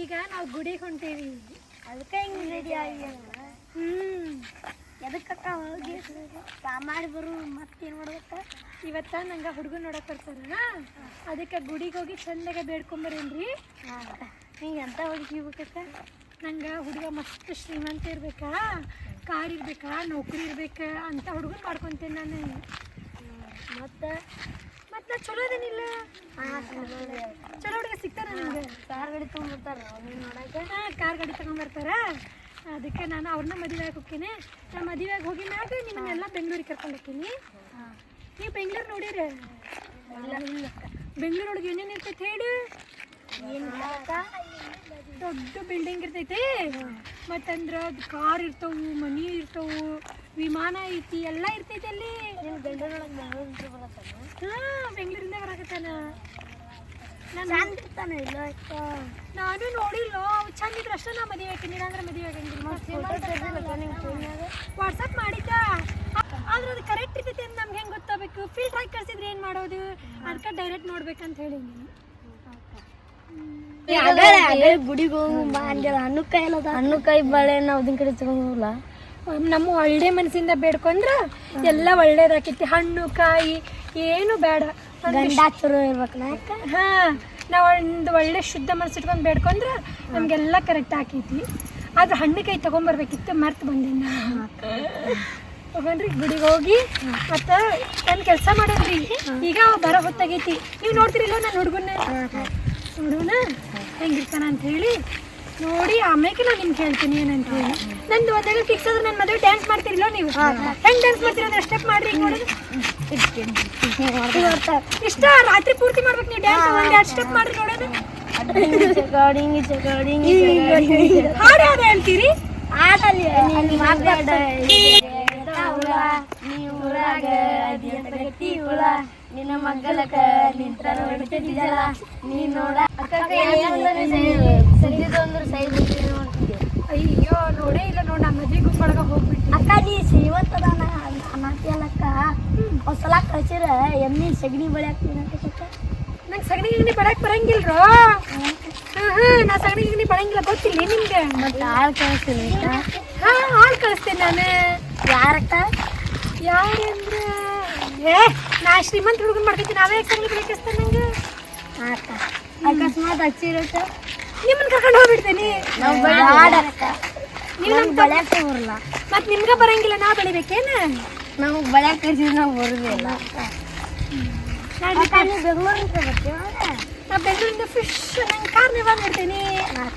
ಈಗ ನಾವು ಗುಡಿಗೆ ಹೊಂಟೀವಿ. ಅದಕ್ಕೆ ಹಿಂಗೆ ರೆಡಿ ಆಗಿ ಹ್ಮ್. ಎದಕ್ಕಕ್ಕ ಹೋಗಿ? ಸಾಮಾಡಿ ಬರು ಮತ್ತೇನು ಮಾಡ್ಬೇಕ? ಇವತ್ತ ನಂಗ ಹುಡುಗ ನೋಡಕ್ ಬರ್ತಾರ ಅದಕ್ಕೆ ಗುಡಿಗೆ ಹೋಗಿ ಚಂದಾಗ ಬೇಡ್ಕೊಂಬರೇನ್ರಿ ಹಿಂಗೆ ಎಂತ ಹುಡುಗಿ ಬೇಕಕ್ಕ ನಂಗ ಹುಡುಗ ಮಸ್ತ್ ಶ್ರೀಮಂತ ಇರ್ಬೇಕಾ. ಕಾರ್ ಇರ್ಬೇಕಾ ನೌಕರಿ ಇರ್ಬೇಕಾ ಅಂತ ಹುಡುಗನ್ ಮಾಡ್ಕೊಂತೇನೆ ನಾನು. ಮತ್ತು ಮತ್ತೆ ಚಲೋ ಅದೇನಿಲ್ಲ? ಚಲೋ ಹುಡುಗ ಸಿಗ್ತಾರ ನನಗೆ ಕಾರ್ ಗಾಡಿ ತೊಗೊಂಡ್ಬರ್ತಾರ ನೀನು ನೋಡಕ್ಕೆ? ಹಾ ಕಾರ್ ಗಾಡಿ ತಗೊಂಡ್ಬರ್ತಾರ. ಅದಕ್ಕೆ ನಾನು ಅವ್ರನ್ನ ಮದುವೆಗೆ ಹೋಗ್ತೀನಿ. ನಾ ಮದುವೆಗೆ ಹೋಗಿ ಮ್ಯಾಗ ನಿಮ್ಮನ್ನೆಲ್ಲ ಬೆಂಗ್ಳೂರಿಗೆ ಕರ್ಕೊಂಡು ಹೋಗ್ತೀನಿ. ನೀವು ಬೆಂಗಳೂರು ನೋಡಿರಿ? ಇಲ್ಲ. ಬೆಂಗಳೂರೊಳಗೆ ಏನೇನು ಇರ್ತೈತೆ ಹೇಳಿ? ಏನು ದೊಡ್ಡ ಬಿಲ್ಡಿಂಗ್ ಇರ್ತೈತಿ. ಮತ್ತಂದ್ರ ಕಾರ್ ಇರ್ತವು ಮನಿ ಇರ್ತವು ವಿಮಾನ ಐತಿ ಎಲ್ಲ ಇರ್ತೈತಿ ಅಲ್ಲಿ. ಹಾ ಬೆಂಗಳೂರಿಂದ ಬರಾಕತ್ತಾನ. ನಾನು ನೋಡಿಲ್ಲ ಚಂದಿದ್ರ ಚಂದ ಇದ್ರೆ ಅಷ್ಟೇ ನಾ ಮದುವೆ ಹಾಕಿನಿ ಅಂದ್ರೆ ಮದುವೆ ಫೋನ್ಯಾಗ ವಾಟ್ಸಪ್ ಮಾಡಿದ್ದ? ಆದ್ರೆ ಅದು ಕರೆಕ್ಟ್ ಇರ್ತೈತಿ ಅಂತ ನಮ್ಗೆ ಹೆಂಗೆ ಗೊತ್ತಾಗಬೇಕು? ಫಿಲ್ಟರ್ ಹಾಕಿ ಕಳ್ಸಿದ್ರೆ ಏನು ಮಾಡೋದು? ಅದಕ್ಕೆ ಡೈರೆಕ್ಟ್ ನೋಡ್ಬೇಕಂತ ಹೇಳಿ ಗುಡಿಗೆ ಹೋಗು ಬಾ ಅಂಜಲ ಹಣ್ಣು ಎಲ್ಲ ಹಣ್ಣು ಕೈ ಬಾಳೆ ನಾವು ಅದನ್ನ ಕಡೆ ತಗೊಂಡಿಲ್ಲ ನಮ್ಮ ಒಳ್ಳೆ ಮನಸ್ಸಿಂದ ಬೇಡ್ಕೊಂಡ್ರ ಎಲ್ಲ ಒಳ್ಳೇದಾಕೈತಿ ಹಣ್ಣು ಕಾಯಿ ಏನು ಬೇಡ. ಗಂಡ ಚಲೋ ಇರ್ಬೇಕು ಹಾ ನಾವು ಒಂದು ಒಳ್ಳೆ ಶುದ್ಧ ಮನಸ್ಸು ಇಟ್ಕೊಂಡು ಬೇಡ್ಕೊಂಡ್ರ ನಮ್ಗೆಲ್ಲ ಕರೆಕ್ಟ್ ಆಕೈತಿ. ಆದ್ರೆ ಹಣ್ಣು ಕೈ ತಗೊಂಡ್ಬರ್ಬೇಕಿತ್ತು ಮರ್ತು ಬಂದಿನ ತಗೊಂಡ್ರಿ ಗುಡಿಗೆ ಹೋಗಿ ಮತ್ತು ನನ್ನ ಕೆಲಸ ಮಾಡೋದ್ರಿ. ಈಗ ಬರೋ ಹೊತ್ತಾಗೈತಿ. ನೀವು ನೋಡ್ತಿರಿಲ್ಲ ನನ್ನ ಹುಡುಗನ್ನ? ನೋಡೋಣ ಹೆಂಗಿರ್ತಾನ ಅಂತ ಹೇಳಿ ನೋಡಿ ಆಮೇಲೆ ನಾನು ನಿಮ್ಗೆ ಹೇಳ್ತೀನಿ ಏನಂತ ಹೇಳಿ. ನಂದು ಒಂದೇಳು ಫಿಕ್ಸ್ ಆದ್ರೆ ನನ್ನ ಮದುವೆ ಡ್ಯಾನ್ಸ್ ಮಾಡ್ತೀರಲ್ಲ ನೀವು? ಹೆಂಗ್ ಡ್ಯಾನ್ಸ್ ಮಾಡ್ತೀರ ಅಂದ್ರೆ ಸ್ಟೆಪ್ ಮಾಡ್ರಿ ನೋಡೋದು ಇಷ್ಟ ರಾತ್ರಿ ಪೂರ್ತಿ ಮಾಡ್ಬೇಕು ನೀವು ಡ್ಯಾನ್ಸ್ ಒಂದು ಎರಡು ಸ್ಟೆಪ್ ಮಾಡ್ರಿ ನೋಡೋದು. ಹಾಡು ಯಾವ್ದು ಹೇಳ್ತೀರಿ? ಆಡಲ್ಲಿ ನೀನು ನಿನ್ನ ಮಗ್ಗಲಕ ನಿಂತ್ರ ನೋಡ್ತಿದ್ದಿದ್ದಲ್ಲ ನೀ ನೋಡ. ಅಕ್ಕ ಸೈ ನೋಡ್ತಿದ್ದೆ ಅಯ್ಯೋ ನೋಡೇ ಇಲ್ಲ ನೋಡಿ ನಮ್ಮ ಮದ್ವೆ ಗುಂಪೊಳಗ ಹೋಗ್ಬಿಟ್ಟು ಅಕ್ಕ ನೀ ಶ್ರೀಮಂತದಾನ ಅನಾತಿಯಲ್ಲಕ್ಕ ಒಂದ್ ಸಲ ಕಳ್ಸಿರ ಎಮ್ಮಿ ಸಗಣಿ ಬೆಳೆಯಾಕ್ತೀನಿ ನಂಗೆ ಸಗಣಿ ಗಿಗಣಿ ಪಡಕ್ ಬರಂಗಿಲ್ರೋ? ಹಾ ಹಾ ನಾ ಸಗಣಿ ಗಿಗಣಿ ಪಡಂಗಿಲ್ಲ ಗೊತ್ತಿಲ್ಲ ನಿಮ್ಗೆ. ಮತ್ತೆ ಆಳ್ ಕಳಿಸ್ತೀನಿ ಹಾ ಹಾಲು ಕಳಿಸ್ತೀನಿ ನಾನು. ಯಾರಕ್ಕ? ಯಾರಂದ್ರೆ? ಏ ನಾ ಶ್ರೀಮಂತ ಹುಡುಗನ್ ಮಾಡ್ಕೈತಿ ನಾವೇ ಯಾಕೆ ಬೆಳಕಿಸ್ತೇನೆ ನಂಗೆ? ಅಕ್ಕ ಅಕಸ್ಮಾತ್ ಹಚ್ಚಿರಕ್ಕ ನಿಮ್ಮನ್ನ ಕರ್ಕೊಂಡು ಹೋಗ್ಬಿಡ್ತೇನೆ. ನಾವು ನೀವು ನಮ್ಗೆ ಬೆಳ್ಯಾಕ ಬರಲ್ಲ. ಮತ್ತೆ ನಿಮ್ಗೆ ಬರಂಗಿಲ್ಲ ನಾ ಬೆಳಿಬೇಕೇನ? ನಮಗೆ ಬೆಳ್ಯಾಕ ಕಳ್ಸಿದ್ರೆ ನಾವು ಬರುದಿಲ್ಲ ಬೆಂಗಳೂರಿಂದ ನಾ ಬೆಂಗಳೂರಿಂದ ಫಿಶ್ ನಂಗೆ ಕಾರ್ನೇ ಬಂದ್ಬಿಡ್ತೇನೆ ಹಾಂ.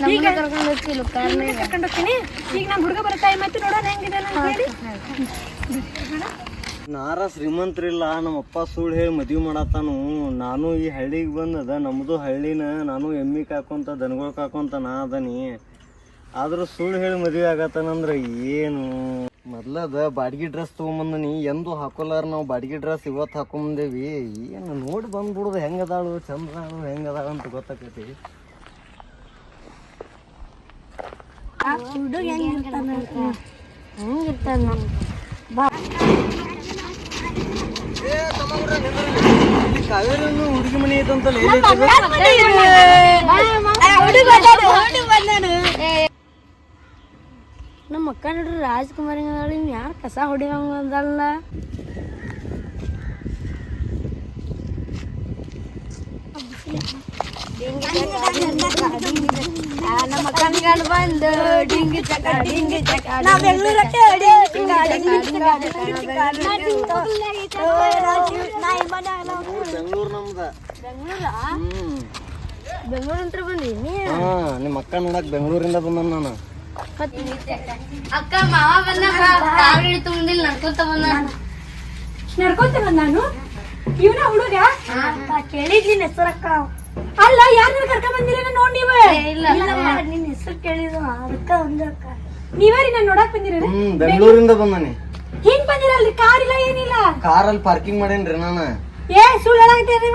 ನಮ್ಮನ್ನ ಕರ್ಕೊಂಡು ಹೋಗ್ತಿಲ್ಲ ಕಾರ್ನೇ ಕರ್ಕೊಂಡು ಹೋಗ್ತೀನಿ. ಈಗ ನಮ್ಮ ಹುಡುಗ ಬರುತ್ತಾ ಮತ್ತೆ ನೋಡೋಣ ಹೆಂಗಿದೆ ಅಂತ ಹೇಳಿ ನಾರ ಶ್ರೀಮಂತರಿಲ್ಲ ನಮ್ಮ ಅಪ್ಪ ಸುಳ್ಳು ಹೇಳಿ ಮದ್ವೆ ಮಾಡತ್ತಾನು. ನಾನು ಈ ಹಳ್ಳಿಗೆ ಬಂದದ ನಮ್ಮದು ಹಳ್ಳಿನ ನಾನು ಎಮ್ಮಿ ಕಾಕೊಂತ ದನಗಳು ಕಾಕೊಂತ ನಾ ಅದನಿ. ಆದರೂ ಸುಳ್ಳು ಹೇಳಿ ಮದ್ವೆ ಆಗತ್ತಾನಂದ್ರ ಏನು? ಮೊದ್ಲದ ಬಾಡಿಗೆ ಡ್ರೆಸ್ ತೊಗೊಂಬಂದನಿ, ಎಂದು ಹಾಕೋಲಾರ ನಾವು ಬಾಡಿಗೆ ಡ್ರೆಸ್ ಇವತ್ತು ಹಾಕೊಂಬಂದೇವಿ. ಏನು ನೋಡಿ ಬಂದ್ಬಿಡುದು, ಹೆಂಗದಾಳು ಚಂದ್ರಾಳು ಹೆಂಗದಾಳು ಅಂತ ಗೊತ್ತಾಕೈತಿ. ಹೆಂಗಿರ್ತಾನ? ಬಾ. ಕಾವೇರಿನು ಹುಡುಗಿ ಮನೆ ಐತಂತಲ್ಲ ನಮ್ಮ ಅಕ್ಕ ನೋಡ್ರಿ ರಾಜ್ಕುಮಾರಿ ಯಾರು ಕಸ ಹೊಡಿಯೋಂಗಲ್ಲ ನಮ್ಮ ಅಕ್ಕನ ಬಂದು ಡಿಂಗಿ ಚಕ ಡಿಂಗಿ ಚಕ ನಾವು ಬೆಂಗಳೂರಕ್ಕೆ ಬೆಂಗಳೂರು ನಮ್ದ. ಹ್ಮ್. ಬೆಂಗಳೂರು ಅಂತ ಬಂದೀನಿ ಹಾ ನಿಮ್ಮ ಅಕ್ಕ ನೋಡಕ್ ಬೆಂಗಳೂರಿಂದ ಬಂದ ನಾನು. ಅಕ್ಕ ಮಾವ ಬಂದ ಕಾರ್ ನಡ್ಕೊತ ಬಂದ ನಡ್ಕೊತ ಬಂದ ನಾನು ಇವನ ಹುಡುಗ? ಕೇಳಿದ್ಲಿ ಹೆಸರಕ್ಕ ಅಲ್ಲ ಯಾರನ್ನ ಕರ್ಕೊಂಡ್ ಬಂದಿರೇನ ನೋಡ್ ಇಲ್ಲ. ನಿನ್ ಹೆಸರು ಕೇಳಿದ್ರು ಅದಕ್ಕ ಒಂದಕ್ಕ ನೀವೇ ರೀ ನಾನ್ ನೋಡಕ್ ಬಂದಿರ ಹ್ಮ್ ಬೆಂಗಳೂರಿಂದ ಬಂದಾನೆ. ಹಿಂಗ್ ಬಂದಿರಲ್ರಿ ಕಾರ್ ಇಲ್ಲ ಏನಿಲ್ಲ? ಕಾರಲ್ಲಿ ಪಾರ್ಕಿಂಗ್ ಮಾಡೇನ್ರಿ ನಾನು. ಏ ಸುಳ್ಳು ಹೇಳಾಗತ್ತೇರಿ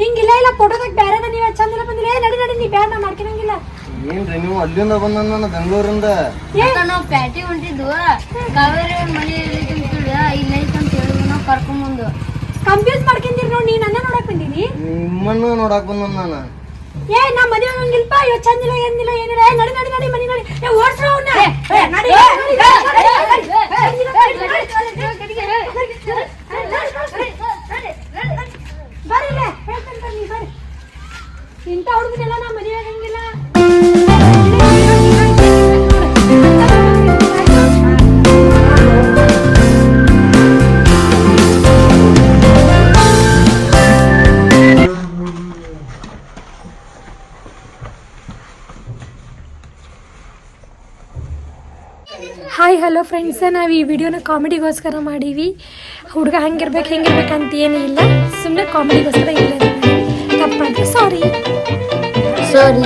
ಹಿಂಗಿಲ್ಲ ಇಲ್ಲ ಫೋಟೋದಾಗ ಬ್ಯಾರದ ನೀವ. ಚಂದ್ರ ಬಂದಿಲ್ಲ. ಏ ನಡಿ ನಡಿ ನೀ ಬ್ಯಾರ ನಾ ಮಾಡ್ಕೊಳಂಗಿಲ್ಲ. ಏನ್ರಿ ನೀವು ಅಲ್ಲಿಂದ ಬಂದ ನಾನು ಬೆಂಗಳೂರಿಂದ? ನಾವು ಪ್ಯಾಟಿ ಹೊಂಟಿದ್ವು. ಕಾವೇರಿ ಮನೆಯಲ್ಲಿ ಇಲ್ಲ ಅಂತ ಹೇಳಿದ್ರು ನಾವು ಕರ್ಕೊಂಬಂದು ಕನ್ಫ್ಯೂಸ್ ಮಾಡ್ಕೊಂಡಿರ್ ನೋಡಿ ನೀ ನನ್ನ ನೋಡಕ್ ಬಂದೀನಿ ನಿಮ್ಮನ್ನ ನೋಡಕ್ ಬಂದ ನಾನು ಏ ನಾ ಮದುವೆ ಹಂಗಿಲ್ಪ ಇವತ್ತು ಚಂದಿಲ್ಲ ಏನಿಲ್ಲ ಏನಿಲ್ಲ ನಡಿ ನಡಿ ನಡಿ ಮನಿ ನಡಿ ಏ ಓಡ್ಸ್ರ ಅವ್ನ ಹಾಯ್ ಹಲೋ ಫ್ರೆಂಡ್ಸ್ ನಾವು ಈ ವಿಡಿಯೋನ ಕಾಮಿಡಿಗೋಸ್ಕರ ಮಾಡೀವಿ. ಹುಡುಗ ಹಂಗಿರ್ಬೇಕು ಅಂತ ಏನೂ ಇಲ್ಲ. ಸುಮ್ಮನೆ ಕಾಮಿಡಿಗೋಸ್ಕರ ಇಲ್ಲ ತಪ್ಪಾದ್ರೆ ಸಾರಿ ಸಾರಿ